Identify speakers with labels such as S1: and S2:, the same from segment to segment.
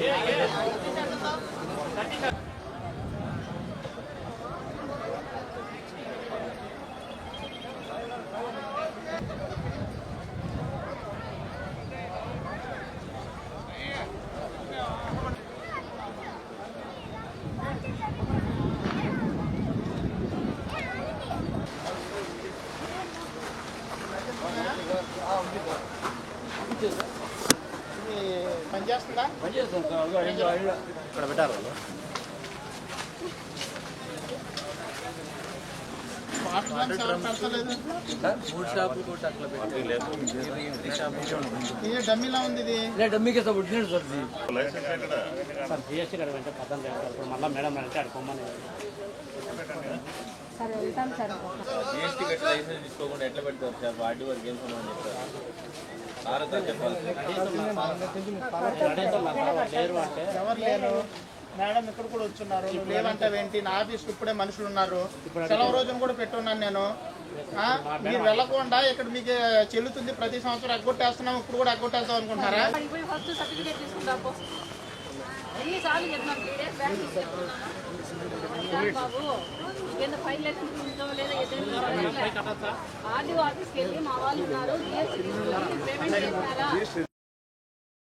S1: 예, 예.
S2: ఇక్కడ పెట్టారు వాళ్ళు.
S3: షాపులు కూడా అట్లా
S2: sir original sir. Sir GST మళ్ళీ మేడం అంటే అడుకోమని
S4: సార్ వెళ్తాం సార్
S5: జిఎస్టీ కట్టి లైసెన్స్ తీసుకోకుండా ఎట్లా పెడతారు సార్? వాటి వరకు ఏం సంబంధం చెప్తారు సారథ చెప్పాలి.
S2: లేరు అంటే
S1: ఎవరు లేరు? మేడం ఇక్కడ కూడా వచ్చున్నారు. నువ్వు లేవంటావేంటి నా ఆఫీస్కి ఇప్పుడే మనుషులు ఉన్నారు. సెలవు రోజున కూడా పెట్టున్నాను నేను. ఆ? మీరు వెళ్ళకుండా ఇక్కడ మీకు చెల్లుతుంది ప్రతి సంవత్సరం ఎగ్గొట్టేస్తున్నాం ఇప్పుడు కూడా ఎగ్గొట్టేస్తాం అనుకుంటున్నారా?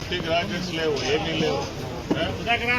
S4: లేదా
S6: గ్రాడ్యుయేట్స్ లేవు ఏమీ లేవు
S1: కూడా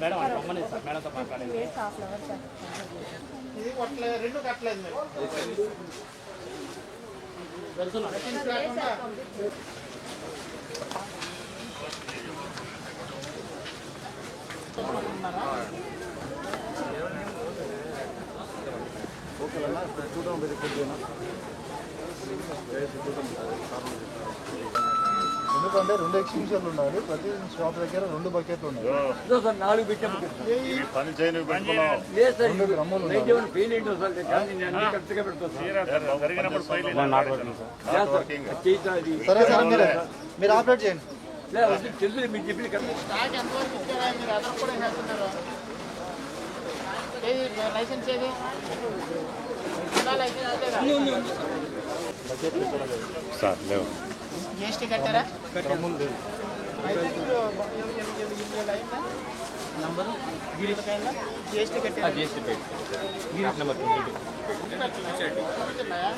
S2: మేడం అంటే రమ్మని సార్. మేడంతో
S1: కొట్టలేదు రెండు కట్టలేదు మీరు. Seconds లేకుండా
S7: ఎందుకంటే రెండు ఎగ్జిబిషన్లు ఉన్నాయి. ప్రతి షాప్ దగ్గర రెండు బకెట్లు ఉన్నాయి.
S3: ఇదో సార్ నాలుగు
S6: పని చేయని
S7: రెండు
S3: సార్ సార్
S7: మీరే. మీరు ఆపరేట్ చేయండి.
S1: లైసెన్స్ ఏది? లైసెన్స్
S6: సార్ లేవు.
S1: జిఎస్టీ కట్టారా అయితే ఇప్పుడు ఎవ- ఎవ- ఎవ- ఇవాళ అయిందా? నంబరు గిరికైందా? జిఎస్టీ కట్టారా
S5: జిఎస్టీ పేరు నెంబర్
S1: కడుతున్నాయా?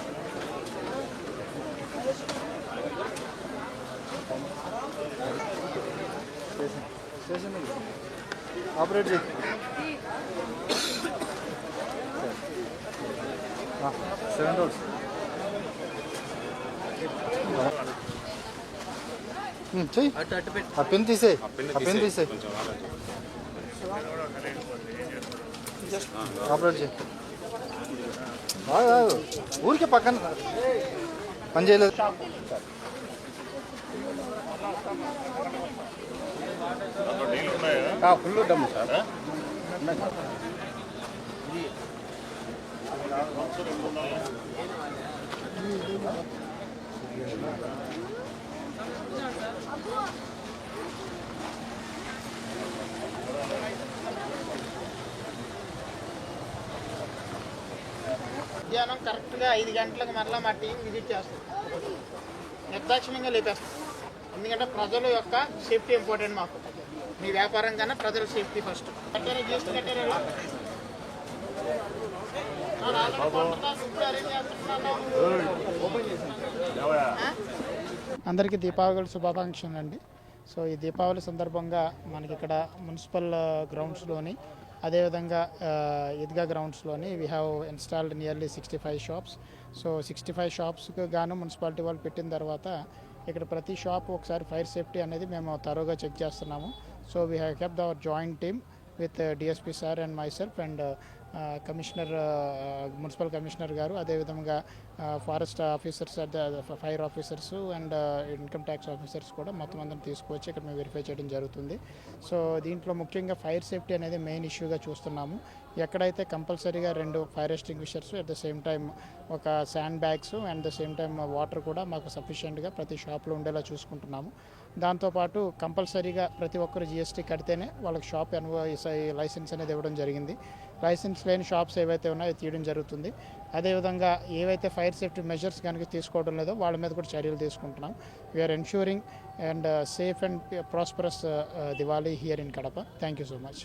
S7: స్టేషన్ ఆపరేట్ చేయి సెవెన్ రోడ్స్ చెయ్యి. ఆ పెన్ తీసే ఆ పెన్ తీసే ఆపరేట్ చేయి. ఊరికే పక్కన పని చేయలేదు. ఫుల్ డమ్ము సార్.
S1: మధ్యాహ్నం కరెక్ట్గా ఐదు గంటలకు మరలా మా టీం విజిట్ చేస్తాం నిర్దాక్షిణ్యంగా లేపేస్తాం. ఎందుకంటే ప్రజల యొక్క సేఫ్టీ ఇంపార్టెంట్ మాకు. మీ వ్యాపారం కన్నా ప్రజల సేఫ్టీ ఫస్ట్ కట్టారా జిఎస్టీ కట్టారా అందరికీ దీపావళి శుభాకాంక్షలు అండి. సో ఈ దీపావళి సందర్భంగా మనకి ఇక్కడ మున్సిపల్ గ్రౌండ్స్లోని అదేవిధంగా Eidgah గ్రౌండ్స్లోని we have installed nearly sixty five shops so sixty five షాప్స్కి గాను మున్సిపాలిటీ వాళ్ళు పెట్టిన తర్వాత
S8: ఇక్కడ ప్రతి షాప్ ఒకసారి ఫైర్ సేఫ్టీ అనేది మేము తరోగా చెక్ చేస్తున్నాము. So we have kept our joint team with DSP sir and myself and commissioner municipal commissioner గారు అదేవిధంగా forest officers fire officers and income tax officers కూడా మొత్తం అందరం తీసుకువచ్చి ఇక్కడ మేము వెరిఫై చేయడం జరుగుతుంది. సో దీంట్లో ముఖ్యంగా ఫైర్ సేఫ్టీ అనేది మెయిన్ ఇష్యూగా చూస్తున్నాము. ఎక్కడైతే కంపల్సరీగా రెండు fire extinguishers at the same time ఒక sand bags and the same time water కూడా మాకు సఫిషియెంట్గా ప్రతి షాప్లో ఉండేలా చూసుకుంటున్నాము. దాంతోపాటు కంపల్సరీగా ప్రతి ఒక్కరు జిఎస్టీ కడితేనే వాళ్ళకి షాప్ అనుభవ లైసెన్స్ అనేది ఇవ్వడం జరిగింది. లైసెన్స్ లేని షాప్స్ ఏవైతే ఉన్నాయో తీయడం జరుగుతుంది. అదేవిధంగా ఏవైతే ఫైర్ సేఫ్టీ మెజర్స్ కనుక తీసుకోవడం లేదో వాళ్ళ మీద కూడా చర్యలు తీసుకుంటున్నాం. We're ensuring and safe and prosperous Diwali here in Kadapa thank you so much